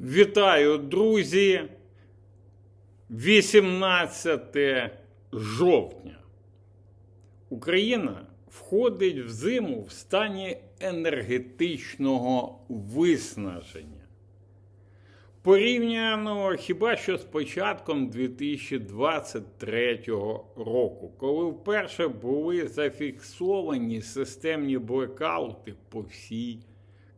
Вітаю, друзі! 18 жовтня. Україна входить в зиму в стані енергетичного виснаження. Порівняно хіба що з початком 2023 року, коли вперше були зафіксовані системні блекаути по всій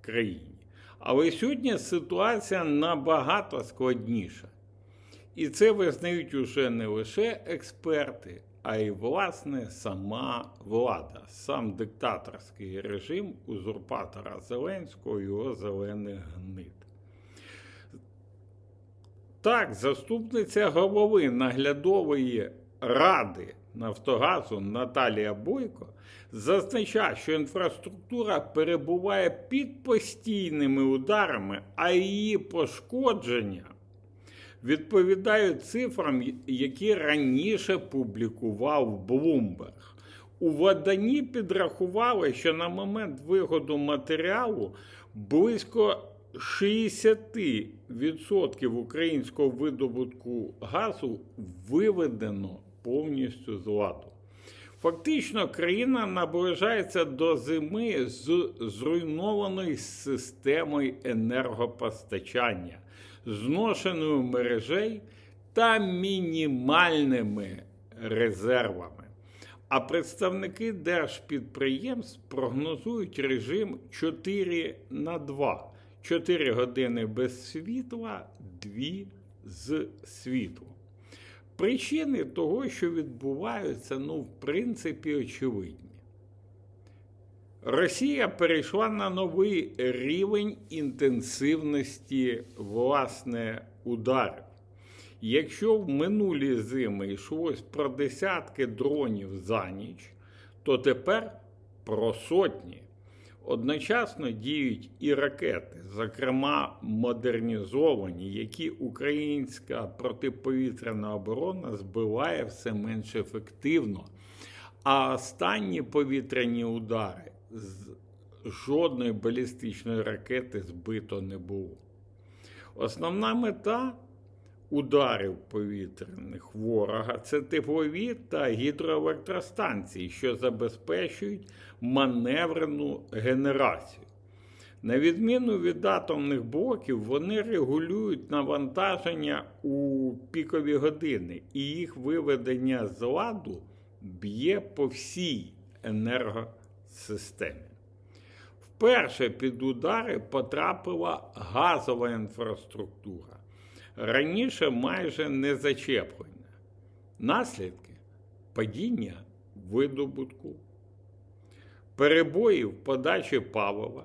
країні. Але сьогодні ситуація набагато складніша. І це визнають уже не лише експерти, а й власне сама влада, сам диктаторський режим узурпатора Зеленського його зелених гнид. Так, заступниця голови наглядової ради Нафтогазу Наталія Бойко зазначає, що інфраструктура перебуває під постійними ударами, а її пошкодження відповідають цифрам, які раніше публікував Bloomberg. У Вадані підрахували, що на момент виходу матеріалу близько 60% українського видобутку газу виведено повністю з ладу. Фактично, країна наближається до зими з зруйнованою системою енергопостачання, зношеною мережей та мінімальними резервами. А представники держпідприємств прогнозують режим 4 на 2. 4 години без світла, 2 з світлом. Причини того, що відбуваються, ну, в принципі, очевидні. Росія перейшла на новий рівень інтенсивності власне ударів. Якщо в минулі зими йшлось про десятки дронів за ніч, то тепер про сотні. Одночасно діють і ракети, зокрема модернізовані, які українська протиповітряна оборона збиває все менш ефективно. А останні повітряні удари з жодної балістичної ракети збито не було. Основна мета ударів повітряних ворога це теплові та гідроелектростанції, що забезпечують маневрену генерацію. На відміну від атомних блоків, вони регулюють навантаження у пікові години, і їх виведення з ладу б'є по всій енергосистемі. Вперше під удари потрапила газова інфраструктура раніше майже не зачеплена. Наслідки падіння видобутку, перебої в подачі палива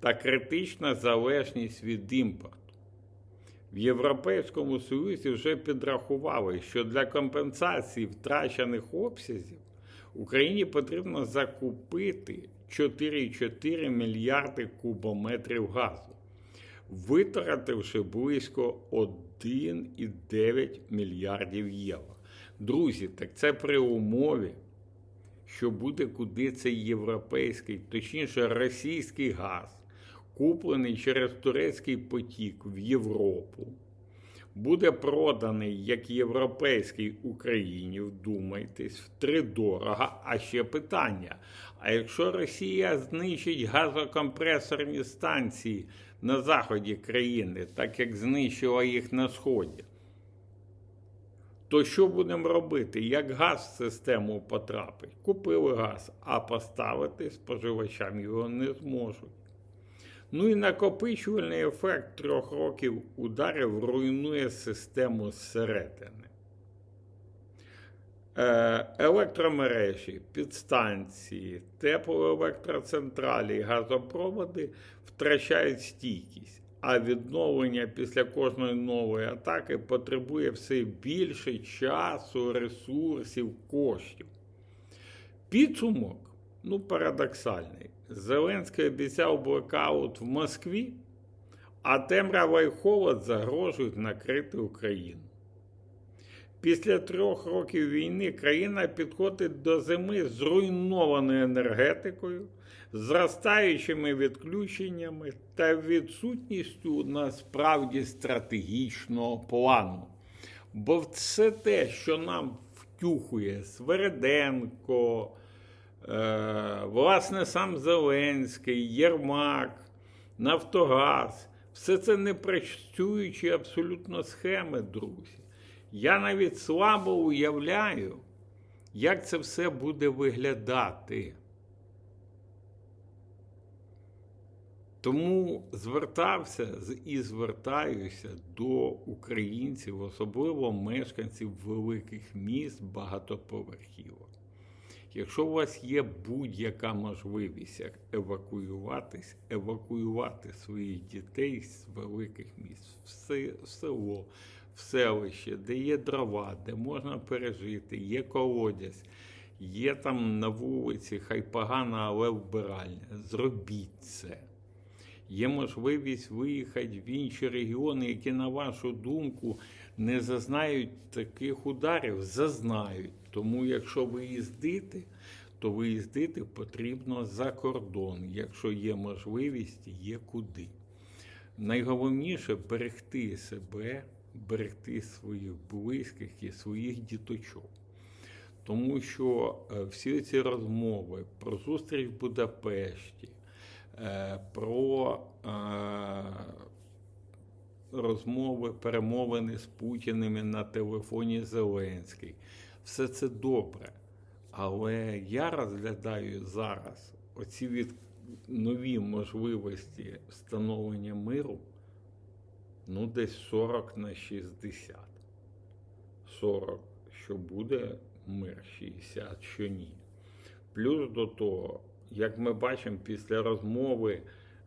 та критична залежність від імпорту. В Європейському Союзі вже підрахували, що для компенсації втрачених обсязів Україні потрібно закупити 4,4 мільярди кубометрів газу витративши близько 1,9 мільярдів євро. Друзі, так це при умові, що буде куди цей європейський, точніше російський газ, куплений через турецький потік в Європу, буде проданий як європейський Україні, вдумайтесь, втридорога. А ще питання: а якщо Росія знищить газокомпресорні станції на заході країни, так як знищила їх на сході, то що будемо робити? Як газ в систему потрапить? Купили газ, а поставити споживачам його не зможуть. Ну і накопичувальний ефект трьох років ударів руйнує систему зсередини. Е, Електромережі, підстанції, теплоелектроцентралі газопроводи втрачають стійкість, а відновлення після кожної нової атаки потребує все більше часу, ресурсів, коштів. Підсумок ну, парадоксальний. Зеленський обіцяв блокаут в Москві, а темрява й холод загрожують накрити Україну. Після трьох років війни країна підходить до зими зруйнованою енергетикою, зростаючими відключеннями та відсутністю насправді стратегічного плану. Бо все те, що нам втюхує Свереденко, власне, сам Зеленський, Єрмак, Нафтогаз, все це не працюючі абсолютно схеми, друзі. Я навіть слабо уявляю, як це все буде виглядати. Тому звертався і звертаюся до українців, особливо мешканців великих міст багатоповерхівок. Якщо у вас є будь-яка можливість евакуюватись, евакуювати своїх дітей з великих міст в село, в селище, де є дрова, де можна пережити, є колодязь, є там на вулиці, хай погана, але вбиральня. Зробіть це. Є можливість виїхати в інші регіони, які, на вашу думку, не зазнають таких ударів, зазнають. Тому, якщо виїздити, то виїздити потрібно за кордон. Якщо є можливість, є куди. Найголовніше берегти себе, берегти своїх близьких і своїх діточок. Тому що е, всі ці розмови про зустріч в Будапешті, про е, розмови, перемовини з Путіними на телефоні Зеленський. Все це добре. Але я розглядаю зараз оці від нові можливості встановлення миру ну, десь 40 на 60. 40, що буде мир, 60, що ні. Плюс до того, як ми бачимо після розмови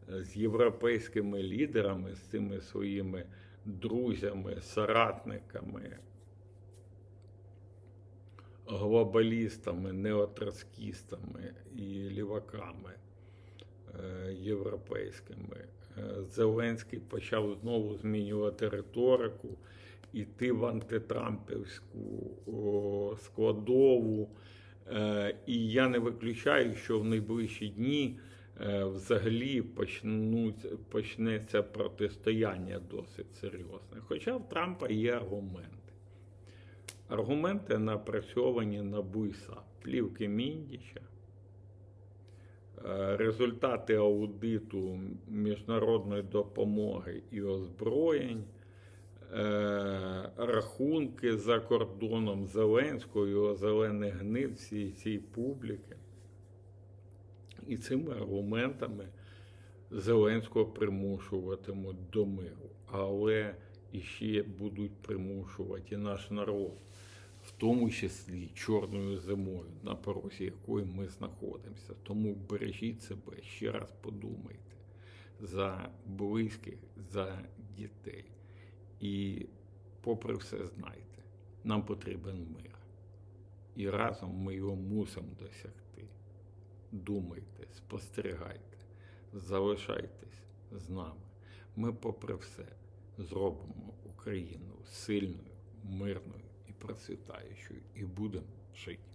е, з європейськими лідерами, з цими своїми друзями, соратниками, глобалістами, неотроцкістами і ліваками е, європейськими, е, Зеленський почав знову змінювати риторику, іти в антитрампівську складову. Е, І я не виключаю, що в найближчі дні е, взагалі почнуть, почнеться протистояння досить серйозне. Хоча в Трампа є аргументи. Аргументи напрацьовані на БУЙСА, плівки Міндіча, е, результати аудиту міжнародної допомоги і озброєнь, рахунки за кордоном Зеленського, його зелених гнид всієї цієї публіки. І цими аргументами Зеленського примушуватимуть до миру. Але іще будуть примушувати і наш народ, в тому числі чорною зимою, на порозі якої ми знаходимося. Тому бережіть себе, ще раз подумайте за близьких, за дітей. І, попри все, знайте, нам потрібен мир. І разом ми його мусимо досягти. Думайте, спостерігайте, залишайтесь з нами. Ми, попри все, зробимо Україну сильною, мирною і процвітаючою, і будемо жити.